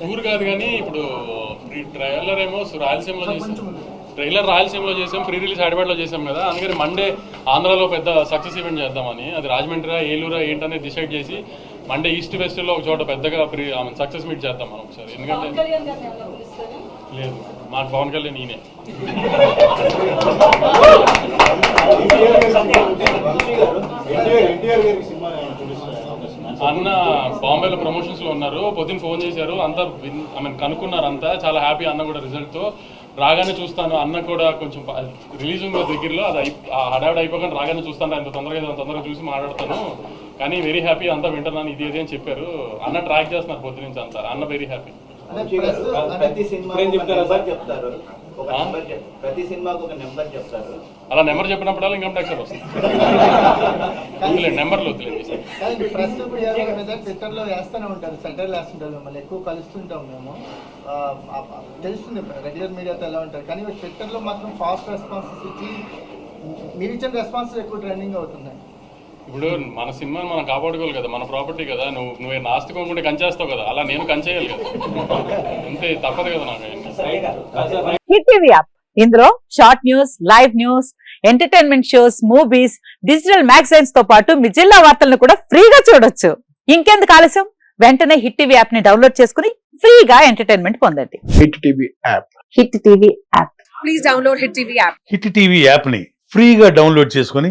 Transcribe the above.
Tour కాదు కానీ ఇప్పుడు ట్రైలర్ ఏమో రాయలసీమలో చేసాం. ట్రైలర్ రాయలసీమలో చేసాం ప్రీ రిలీజ్ హైదరాబాద్లో చేసాం కదా. అందుకని మండే ఆంధ్రాలో పెద్ద సక్సెస్ ఈవెంట్ చేద్దామని అది రాజమండ్రి ఏలూరా ఏంటనేది డిసైడ్ చేసి మండే ఈస్ట్ వెస్ట్లో ఒక చోట పెద్దగా ప్రీ సక్సెస్ మీట్ చేద్దాం మనం ఒకసారి. ఎందుకంటే? లేదు మాకు పవన్ కళ్యాణ్ ఈయనే. మొన్న బాంబేలో ప్రమోషన్స్లో ఉన్నారు. పొద్దున్న ఫోన్ చేశారు. అంతా ఐ మీన్ కనుక్కున్నారు అంతా. చాలా హ్యాపీ అన్న కూడా రిజల్ట్తో. రాగానే చూస్తాను. అన్న కూడా కొంచెం రిలీజ్ ఉంది దగ్గరలో. అది హడావిడ అయిపోకుండా రాగానే చూస్తాను. అంత తొందరగా ఏదో తొందరగా చూసి మాట్లాడతాను. కానీ వెరీ హ్యాపీ అంతా వింటున్నాను. ఇది ఇది అని చెప్పారు. అన్న ట్రాక్ చేస్తున్నారు పొద్దు నుంచి అంతా. అన్న వెరీ హ్యాపీ చెప్తారు? ప్రతి సినిమాకు ఒక నెంబర్ చెప్తారు. అలా నెంబర్ చెప్పినప్పుడల్లా ఇన్కమ్ ట్యాక్స్ వస్తుంది. నెంబర్లు ట్విట్టర్లో వేస్తూనే ఉంటారు సెంటర్లు వేస్తుంటారు మిమ్మల్ని ఎక్కువ కలుస్తుంటాం మేము. తెలుస్తుంది రెగ్యులర్ మీడియాతో ఎలా ఉంటారు. కానీ ట్విట్టర్లో మాత్రం ఫాస్ట్ రెస్పాన్సెస్ ఇచ్చి మీరు ఇచ్చిన రెస్పాన్సెస్ ఎక్కువ ట్రెండింగ్ అవుతున్నాయి. ఇప్పుడు మన సినిమాని మనం కాపాడుకోవాలి కదా మన ప్రాపర్టీ కదా నువ్వు నువ్వు నాస్తికోకుండా కంచేస్తావు కదా అలా నేను కంచేయాలి కదా. అంతే తప్పదు కదా నాకు. Hit TV app. ఇందులో short news live news entertainment shows movies digital మ్యాగజైన్స్తో పాటు మీ జిల్లా వార్తలను కూడా ఫ్రీగా చూడొచ్చు. ఇంకెందుకు ఆలస్యం? వెంటనే హిట్ టీవీ యాప్ని డౌన్లోడ్ చేసుకుని ఫ్రీగా ఎంటర్టైన్మెంట్ పొందండి. Hit TV app. Hit TV app. Hit TV యాప్ని ఫ్రీగా డౌన్లోడ్ చేసుకొని